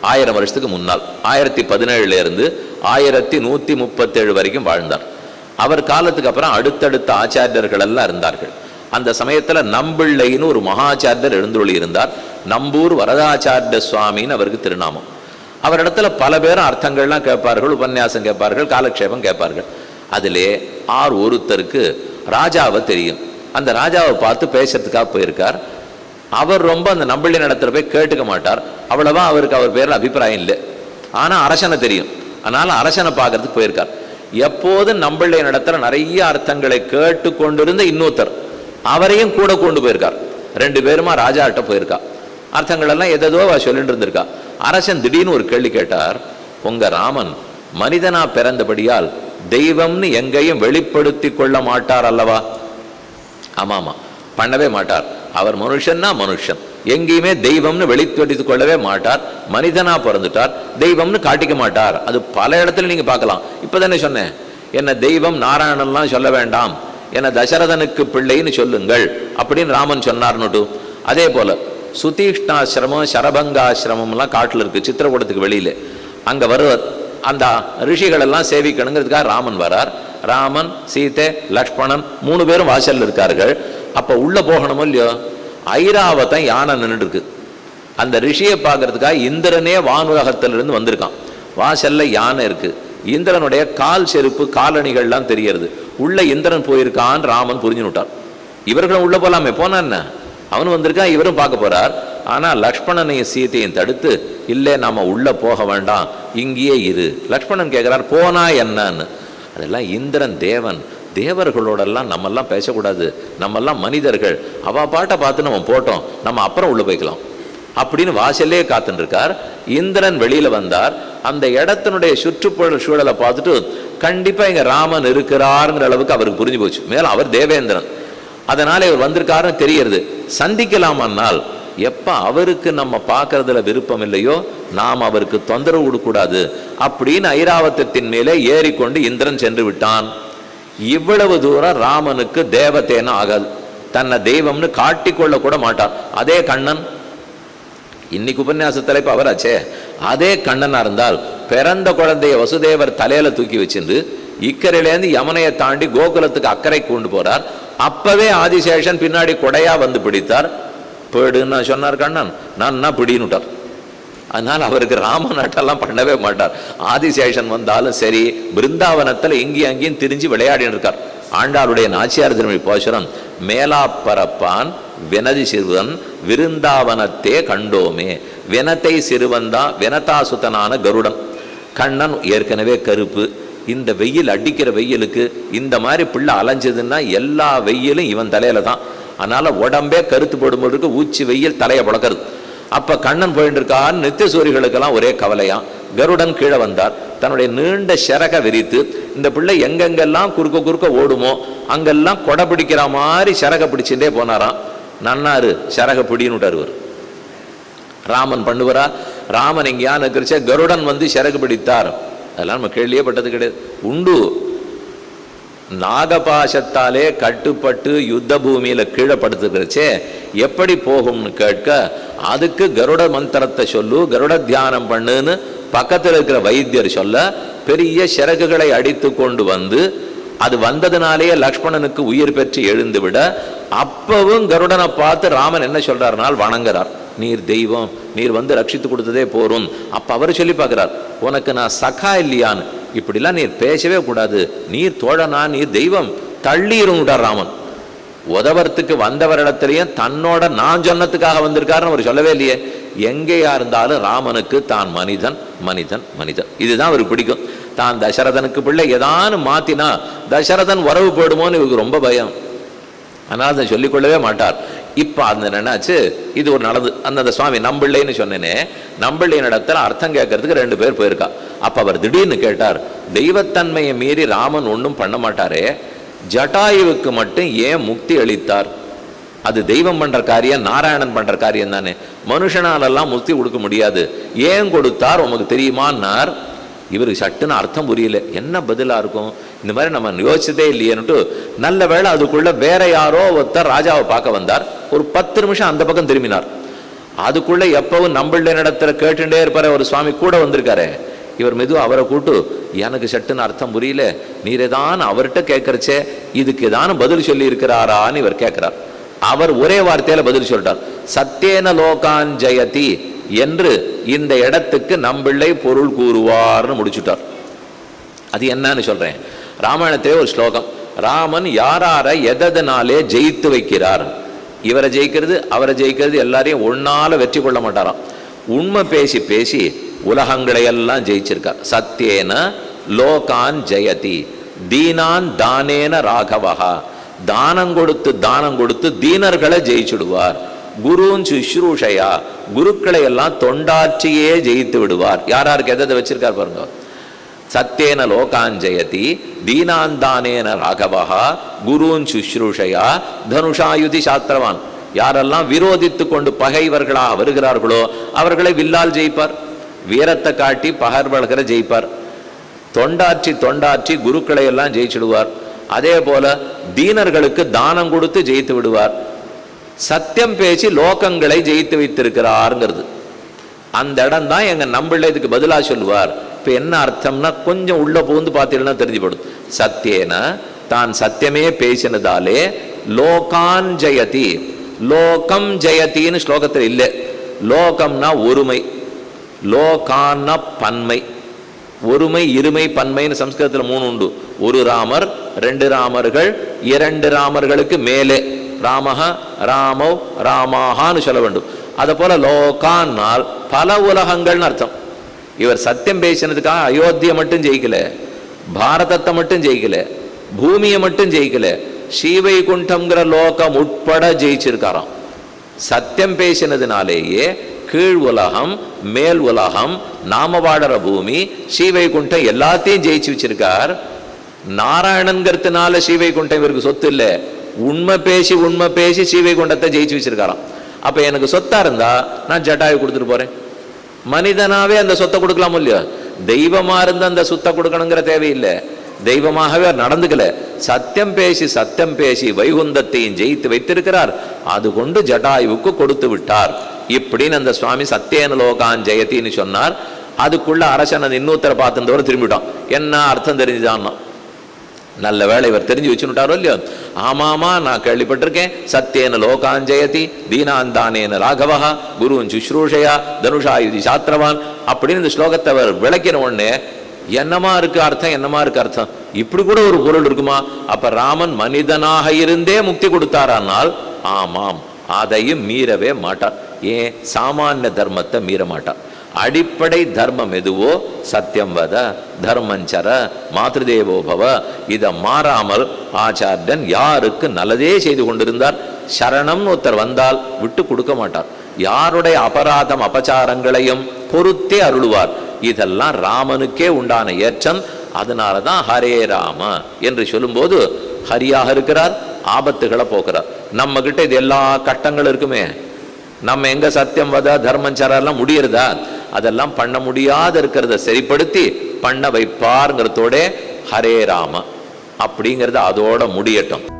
ஆயிரம் வருஷத்துக்கு முன்னால். ஆயிரத்தி பதினேழுல இருந்து ஆயிரத்தி நூத்தி முப்பத்தேழு வரைக்கும் வாழ்ந்தார். அவர் காலத்துக்கு அப்புறம் அடுத்தடுத்த ஆச்சாரியர்கள் எல்லாம் இருந்தார்கள். அந்த சமயத்துல நம்பிள்ளைன்னு ஒரு மகாச்சாரியர் எழுந்துள்ளி இருந்தார். நம்பூர் வரதாச்சாரிய சுவாமின்னு அவருக்கு திருநாமம். அவரிடத்துல பல பேரும் அர்த்தங்கள்லாம் கேட்பார்கள் உபன்யாசம் கேட்பார்கள் காலக்ஷேபம் கேட்பார்கள். அதிலே ஆர் ஒருத்தருக்கு ராஜாவை தெரியும். அந்த ராஜாவை பார்த்து பேசுறதுக்காக போயிருக்கார். அவர் ரொம்ப அந்த நம்பிள்ளை இடத்துல போய் கேட்டுக்க மாட்டார். அவ்வளவா அவருக்கு அவர் பேரில் அபிப்பிராயம் இல்லை. ஆனா அரசனை தெரியும். அதனால அரசனை பார்க்கறதுக்கு போயிருக்கார். எப்போதும் நம்பிள்ளை நடத்துகிற நிறைய அர்த்தங்களை கேட்டு கொண்டிருந்த இன்னொருத்தர் அவரையும் கூட கொண்டு போயிருக்கார். ரெண்டு பேருமா ராஜாட்ட போயிருக்கா. அர்த்தங்கள் எல்லாம் எதோ அவ சொல்லிட்டு இருந்திருக்கா. அரசன் திடீர்னு ஒரு கேள்வி கேட்டார். உங்க ராமன் மனிதனா பிறந்தபடியால் தெய்வம்னு எங்கேயும் வெளிப்படுத்தி கொள்ள மாட்டார் அல்லவா? ஆமா ஆமா பண்ணவே மாட்டார். அவர் மனுஷன்னா மனுஷன். எங்கேயுமே தெய்வம்னு வெளித்தடித்துக் கொள்ளவே மாட்டார். மனிதனா பிறந்துட்டார். தெய்வம்னு காட்டிக்க மாட்டார். அது பல இடத்துல நீங்க பார்க்கலாம். இப்பதானே சொன்னேன். என்ன தெய்வம் நாராயணன்லாம் சொல்ல வேண்டாம். என்ன தசரதனுக்கு பிள்ளைன்னு சொல்லுங்கள். அப்படின்னு ராமன் சொன்னார்னுட்டு அதே போல சுதீஷ்ணாசிரமம் சரபங்காசிரமம்லாம் காட்டுல இருக்கு சித்திரக்கூடத்துக்கு வெளியில. அங்க வருவர். அந்த ரிஷிகள் எல்லாம் சேவிக்கணுங்கிறதுக்காக ராமன் வரார். ராமன் சீதை லக்ஷ்மணன் மூணு பேரும் வாசல்ல இருக்கார்கள். அப்போ உள்ளே போகணுமோ இல்லையோ? ஐராவதம் யானை நின்றுட்டுருக்கு அந்த ரிஷியை பார்க்கறதுக்காக இந்திரனே வானுலகத்திலிருந்து வந்திருக்கான். வாசல்ல யானை இருக்கு. இந்திரனுடைய கால் செருப்பு காலணிகள்லாம் தெரியறது உள்ளே இந்திரன் போயிருக்கான்னு ராமன் புரிஞ்சுனுட்டார் இவர்களும் உள்ளே போகலாமே போனா என்ன? அவனும் வந்திருக்கான் இவரும் பார்க்க போறார். ஆனால் லக்ஷ்மணனையும் சீத்தையும் தடுத்து இல்லை நாம உள்ளே போக வேண்டாம். இங்கேயே இரு. லக்ஷ்மணன் கேட்குறார் போனா என்னன்னு? அதெல்லாம் இந்திரன் தேவன். தேவர்களோடெல்லாம் நம்மெல்லாம் பேசக்கூடாது. நம்மெல்லாம் மனிதர்கள். அவ பாட்டை பார்த்து நம்ம போட்டோம். நம்ம அப்புறம் உள்ள போய்க்கலாம். அப்படின்னு வாசல்லே காத்துருக்கார் இருக்கார் இந்திரன் வெளியில வந்தார். அந்த இடத்தினுடைய சுற்றுப்புற சூழலை பார்த்துட்டு கண்டிப்பா இங்கே ராமன் இருக்கிறாருங்கிற அளவுக்கு அவருக்கு புரிஞ்சு போச்சு. மேலும் அவர் தேவேந்திரன். அதனால் இவர் வந்திருக்காருன்னு தெரியறது சந்திக்கலாமானால் எப்ப அவருக்கு நம்ம பார்க்கறதுல விருப்பம் இல்லையோ நாம் அவருக்கு தொந்தரவு கொடுக்கூடாது அப்படின்னு ஐராவத்தத்தின் மேலே ஏறிக்கொண்டு இந்திரன் சென்று விட்டான். இவ்வளவு தூரம் ராமனுக்கு தேவத்தேன ஆகாது. தன்னை தெய்வம்னு காட்டிக்கொள்ள கூட மாட்டார் அதே கண்ணன் இன்னைக்கு உபன்யாச தலைப்பு அவராச்சே. அதே கண்ணனா இருந்தால் பிறந்த குழந்தைய வசுதேவர் தலையில தூக்கி வச்சிருந்து இக்கரையிலேருந்து யமனையை தாண்டி கோகுலத்துக்கு அக்கறை கொண்டு போறார். அப்பவே ஆதிசேஷன் பின்னாடி கொடையா வந்து பிடித்தார். போயிடுன்னு சொன்னார் கண்ணன். நான் பிடினுட்டார் அதனால் அவருக்கு ராம நாட்டெல்லாம் பண்ணவே மாட்டார். ஆதிசேஷன் வந்தாலும் சரி பிருந்தாவனத்தில் இங்கேயும் அங்கேயும் திரிஞ்சு விளையாடின்னு இருக்கார். ஆண்டாளுடைய நாச்சியார் திருமணி போஷரம் மேலா பரப்பான் வினதி சிறுவன் விருந்தாவனத்தே கண்டோமே. வினத்தை தான் வெனதாசுத்தனான கருடன். கண்ணன் ஏற்கனவே கருப்பு. இந்த வெயில் அடிக்கிற வெயிலுக்கு இந்த மாதிரி பிள்ளை அலைஞ்சதுன்னா எல்லா வெயிலும் இவன் தலையில தான். அதனால உடம்பே கருத்து போடும்போது ஊச்சி வெயில் தலையை பழக்கிறது. அப்போ கண்ணன் போயிட்டு இருக்கான்னு நித்தியசூரிகளுக்கெல்லாம் ஒரே கவலையாம் கருடன் கீழே வந்தார். தன்னுடைய நீண்ட சிறக விரித்து இந்த பிள்ளை எங்கெங்கெல்லாம் குறுக்க குறுக்க ஓடுமோ அங்கெல்லாம் கொடை பிடிக்கிற மாதிரி சிறக பிடிச்சுட்டே போனாராம். நன்னாரு சிறக பிடின்னு இவர். ராமன் பண்ணுவரா? ராமன் எங்கேயான்னு இருக்கிறச்சே கருடன் வந்து சிறகு பிடித்தார். அதெல்லாம் நம்ம கேள்வியே பட்டது கிடையாது. உண்டு. நாகபாசத்தாலே கட்டுப்பட்டு யுத்த பூமியில கீழே படுத்துக்கிறச்சே எப்படி போகும்னு கேட்க அதுக்கு கருட மந்திரத்தை சொல்லு கருட தியானம் பண்ணுன்னு பக்கத்தில் இருக்கிற வைத்தியர் சொல்ல பெரிய சிறகுகளை அடித்து கொண்டு வந்து அது வந்ததுனாலேயே லக்ஷ்மணனுக்கு உயிர் பெற்று எழுந்து விட அப்பவும் கருடனை பார்த்து ராமன் என்ன சொல்றாருனால் வணங்குறார். நீர் தெய்வம் நீர் வந்து ரட்சித்து கொடுத்ததே போரும். அப்போ அவர் சொல்லி பார்க்குறார் உனக்கு நான் சகா இல்லையான்னு. இப்படிலாம் நீர் பேசவே கூடாது. நீர் தோழனா நீர் தெய்வம். தள்ளீருட்டார் ராமன். உதவறதுக்கு வந்தவரிடத்திலையும் தன்னோட நான் சொன்னத்துக்காக வந்திருக்காருன்னு அவர் சொல்லவே இல்லையே. எங்கேயா இருந்தாலும் ராமனுக்கு தான் மனிதன் மனிதன் மனிதன். இதுதான் அவருக்கு பிடிக்கும். தான் தசரதனுக்கு பிள்ளை ஏதானு மாத்தினா தசரதன் உறவு போயிடுமோன்னு இவருக்கு ரொம்ப பயம். அதனால் அதை சொல்லிக்கொள்ளவே மாட்டார். இப்போ அந்த என்னாச்சு? இது ஒரு நடந்து அந்த சுவாமி நம்பிள்ளைன்னு சொன்னேனே. நம்பிள்ளையின் இடத்துல அர்த்தம் கேட்கறதுக்கு ரெண்டு பேர் போயிருக்கா. அப்போ அவர் திடீர்னு கேட்டார் தெய்வத்தன்மையை மீறி ராமன் ஒன்றும் பண்ண மாட்டாரே ஜட்டாயுவுக்கு மட்டும் ஏன் முக்தி அளித்தார்? அது தெய்வம் பண்ணுற காரியம் நாராயணன் பண்ணுற காரியம் தானே. மனுஷனாலெல்லாம் முக்தி கொடுக்க முடியாது. ஏன் கொடுத்தார் உமக்கு தெரியுமான்னார். இவருக்கு சட்டுன்னு அர்த்தம் புரியல. என்ன பதிலாக இருக்கும்? இந்த மாதிரி நம்ம யோசிச்சதே இல்லையேன்னுட்டு நல்ல வேளை அதுக்குள்ளே வேற யாரோ ஒருத்தர் ராஜாவை பார்க்க வந்தார். ஒரு பத்து நிமிஷம் அந்த பக்கம் திரும்பினார். அதுக்குள்ளே எப்பவும் நம்பிள்ள நடத்துகிற கேட்டுட்டே இருப்பார் ஒரு சுவாமி கூட வந்திருக்காரு. இவர் மெது அவரை கூட்டு எனக்கு சட்டுன்னு அர்த்தம் புரியல. நீரே தான் அவர்கிட்ட கேட்கறச்சே இதுக்கு தான் பதில் சொல்லி இருக்கிறாரான்னு இவர் கேட்கிறார் அவர் ஒரே வார்த்தையில பதில் சொல்றார் சத்தேன லோகான் ஜெயதி என்று இந்த இடத்துக்கு நம்பிள்ளை பொருள் கூறுவார்னு முடிச்சுட்டார். அது என்னன்னு சொல்றேன். ராமாயணத்திலே ஒரு ஸ்லோகம். ராமன் யாரார எதனாலே ஜெயித்து வைக்கிறார்? இவரை ஜெயிக்கிறது அவரை ஜெயிக்கிறது எல்லாரையும் ஒன்னால வெற்றி கொள்ள மாட்டாராம். உண்மை பேசி பேசி உலகங்களையெல்லாம் ஜெயிச்சிருக்கா. சத்தியேன லோகான் ஜெயதி. தீனான் தானேன ராகவஹா. தானம் கொடுத்து தானம் கொடுத்து தீனர்களை ஜெயிச்சுடுவார். குருன் சுஷ்ரூஷையா. குருக்களை எல்லாம் தொண்டாற்றியே ஜெயித்து விடுவார். யார் யாருக்கு எதை வச்சிருக்கார் பாருங்க. சத்தேன லோகான் ஜெயதி. தீனாந்தானேன ராகவஹா. குருன் சுஷ்ரூஷையா. தனுஷாயுதி சாத்திரவான். யாரெல்லாம் விரோதித்து கொண்டு பகைவர்களாக வருகிறார்களோ அவர்களை வில்லால் ஜெயிப்பார். வீரத்தை காட்டி பகர்வர்களை ஜெயிப்பார். தொண்டாற்றி தொண்டாற்றி குருக்களை எல்லாம் ஜெயிச்சிடுவார். அதே போல தீனர்களுக்கு தானம் கொடுத்து ஜெயித்து விடுவார். சத்தியம் பேசி லோகங்களை ஜெயித்து வைத்திருக்கிறாருங்கிறது. அந்த இடம் தான் எங்க நம்பிள்ள இதுக்கு பதிலா சொல்லுவார். இப்ப என்ன அர்த்தம்னா கொஞ்சம் உள்ள புகுந்து பார்த்தீங்கன்னா தெரிஞ்சுப்படும் சத்தியேன தான் சத்தியமே பேசினதாலே லோகான் ஜெயதி லோகம் ஜெயத்தின்னு ஸ்லோகத்தில் இல்லை. லோகம்னா ஒருமை. லோகான்னா பன்மை ஒருமை இருமை பன்மைன்னு சம்ஸ்கிருதத்தில் மூணு உண்டு. ஒரு ராமர் ரெண்டு ராமர்கள் இரண்டு ராமர்களுக்கு மேலே. ராமஹ ராமவ் ராமாஹான்னு சொல்ல வேண்டும். அதை போல லோகான்னால் பல உலகங்கள்னு அர்த்தம். இவர் சத்தியம் பேசினதுக்காக அயோத்தியை மட்டும் ஜெயிக்கல பாரதத்தை மட்டும் ஜெயிக்கல பூமியை மட்டும் ஜெயிக்கல ஸ்ரீவைகுண்டம்ங்கிற லோகம் உட்பட ஜெயிச்சிருக்காராம். சத்தியம் பேசினதுனாலேயே கீழ் உலகம் மேல் உலகம் நாம வாழற பூமி ஸ்ரீவைகுண்டம் எல்லாத்தையும் ஜெயிச்சு வச்சிருக்கார். நாராயணன்கிறதுனால ஸ்ரீவைகுண்டம் இவருக்கு சொத்து இல்லை. உண்மை பேசி உண்மை பேசி ஸ்ரீவைகுண்டத்தை ஜெயிச்சு வச்சிருக்காராம். அப்போ எனக்கு சொத்தா இருந்தா நான் ஜட்டாயு கொடுத்துட்டு போறேன். மனிதனாவே அந்த சொத்தை கொடுக்கலாம் இல்லையோ? தெய்வமா இருந்து அந்த சொத்தை கொடுக்கணுங்கிற தேவையில்லை. தெய்வமாகவே அவர் நடந்துக்கல. சத்தியம் பேசி சத்தியம் பேசி வைகுந்தத்தையும் ஜெயித்து வைத்திருக்கிறார். அது கொண்டு ஜடாயுவுக்கு கொடுத்து விட்டார். இப்படின்னு அந்த சுவாமி சத்தியன லோகான் ஜெயத்தின்னு சொன்னார். அதுக்குள்ள அரசன் அந்த இன்னொருத்தர பார்த்துருந்தவரை திரும்பிட்டான். என்ன அர்த்தம் தெரிஞ்சுதான்னா? நல்ல வேளை இவர் தெரிஞ்சு வச்சுட்டாரோ இல்லையோ? ஆமாமா நான் கேள்விப்பட்டிருக்கேன். சத்தியேன ஜெயதி தீனாந்தானேன ராகவஹா குருன் சுஷ்ரூஷையா தனுஷாயுதி சாத்திரவான் அப்படின்னு இந்த ஸ்லோகத்தை அவர் விளக்கின உடனே என்னமா இருக்கு அர்த்தம் என்னமா இருக்கு அர்த்தம்? இப்படி கூட ஒரு பொருள் இருக்குமா? அப்ப ராமன் மனிதனாக இருந்தே முக்தி கொடுத்தாரானால் ஆமாம் அதையும் மீறவே மாட்டார். ஏன்? சாமானிய தர்மத்தை மீறமாட்டான் அடிப்படை தர்மம் எதுவோ? சத்தியம் வத தர்மஞ்சர மாத்ருதேவோபவ இதை மாறாமல் ஆச்சாரியன் யாருக்கு நல்லதே செய்து கொண்டிருந்தார்? சரணம்னு ஒருத்தர் வந்தால் விட்டு கொடுக்க மாட்டார். யாருடைய அபராதம் அபச்சாரங்களையும் பொறுத்தே அருளுவார். இதெல்லாம் ராமனுக்கே உண்டான ஏற்றம். அதனால தான் ஹரே ராம என்று சொல்லும்போது ஹரியாக இருக்கிறார் ஆபத்துகளை போக்குறார். நம்ம கிட்ட இது எல்லா கட்டங்களும் இருக்குமே. நம்ம எங்க சத்தியம் வத தர்மஞ்சாரம் எல்லாம் முடியறதா? அதெல்லாம் பண்ண முடியாத இருக்கிறத சரிப்படுத்தி பண்ண வைப்பாருங்கிறதோட ஹரே ராம. அப்படிங்கிறது அதோட முடியட்டும்.